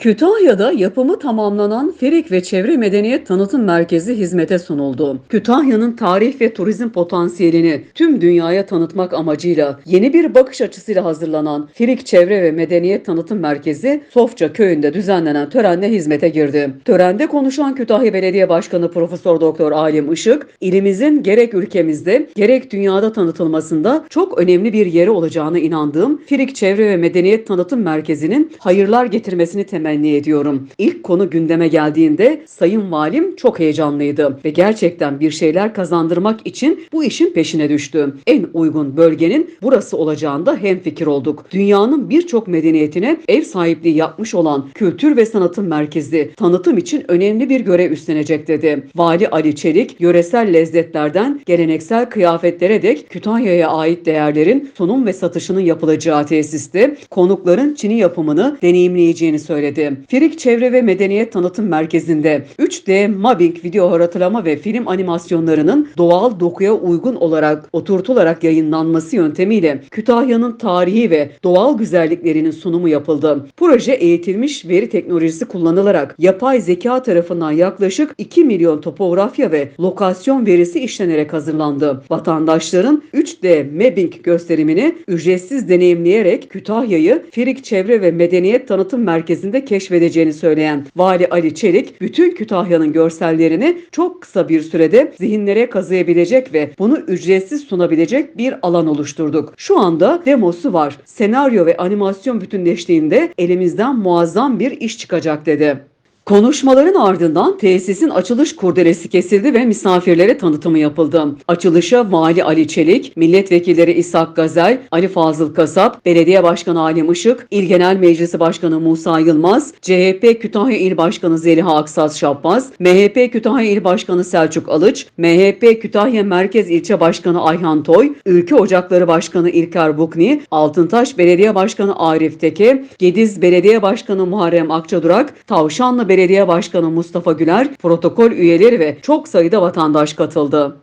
Kütahya'da yapımı tamamlanan Ferik ve Çevre Medeniyet Tanıtım Merkezi hizmete sunuldu. Kütahya'nın tarih ve turizm potansiyelini tüm dünyaya tanıtmak amacıyla yeni bir bakış açısıyla hazırlanan Ferik Çevre ve Medeniyet Tanıtım Merkezi Sofça köyünde düzenlenen törenle hizmete girdi. Törende konuşan Kütahya Belediye Başkanı Profesör Doktor Alim Işık, ilimizin gerek ülkemizde gerek dünyada tanıtılmasında çok önemli bir yeri olacağına inandığım Ferik Çevre ve Medeniyet Tanıtım Merkezi'nin hayırlar getirmesini temenni ediyorum. İlk konu gündeme geldiğinde Sayın Valim çok heyecanlıydı ve gerçekten bir şeyler kazandırmak için bu işin peşine düştü. En uygun bölgenin burası olacağında hemfikir olduk. Dünyanın birçok medeniyetine ev sahipliği yapmış olan Kültür ve Sanatın Merkezi tanıtım için önemli bir görev üstlenecek dedi. Vali Ali Çelik, yöresel lezzetlerden geleneksel kıyafetlere dek Kütahya'ya ait değerlerin sunum ve satışının yapılacağı tesiste konukların Çin'i yapımını deneyimleyeceğini söyledi. Firik Çevre ve Medeniyet Tanıtım Merkezi'nde 3D mapping video hatırlama ve film animasyonlarının doğal dokuya uygun olarak oturtularak yayınlanması yöntemiyle Kütahya'nın tarihi ve doğal güzelliklerinin sunumu yapıldı. Proje eğitilmiş veri teknolojisi kullanılarak yapay zeka tarafından yaklaşık 2 milyon topografya ve lokasyon verisi işlenerek hazırlandı. Vatandaşların 3D mapping gösterimini ücretsiz deneyimleyerek Kütahya'yı Firik Çevre ve Medeniyet Tanıtım Merkezi'nde keşfedeceğini söyleyen Vali Ali Çelik, bütün Kütahya'nın görsellerini çok kısa bir sürede zihinlere kazıyabilecek ve bunu ücretsiz sunabilecek bir alan oluşturduk. Şu anda demosu var. Senaryo ve animasyon bütünleştiğinde elimizden muazzam bir iş çıkacak dedi. Konuşmaların ardından tesisin açılış kurdelesi kesildi ve misafirlere tanıtımı yapıldı. Açılışa Vali Ali Çelik, Milletvekilleri İshak Gazel, Ali Fazıl Kasap, Belediye Başkanı Alim Işık, İl Genel Meclisi Başkanı Musa Yılmaz, CHP Kütahya İl Başkanı Zeliha Aksaz Şabbaz, MHP Kütahya İl Başkanı Selçuk Alıç, MHP Kütahya Merkez İlçe Başkanı Ayhan Toy, Ülke Ocakları Başkanı İlker Bukni, Altıntaş Belediye Başkanı Arif Teke, Gediz Belediye Başkanı Muharrem Akçadurak, Tavşanlı Belediye Başkanı Mustafa Güler, protokol üyeleri ve çok sayıda vatandaş katıldı.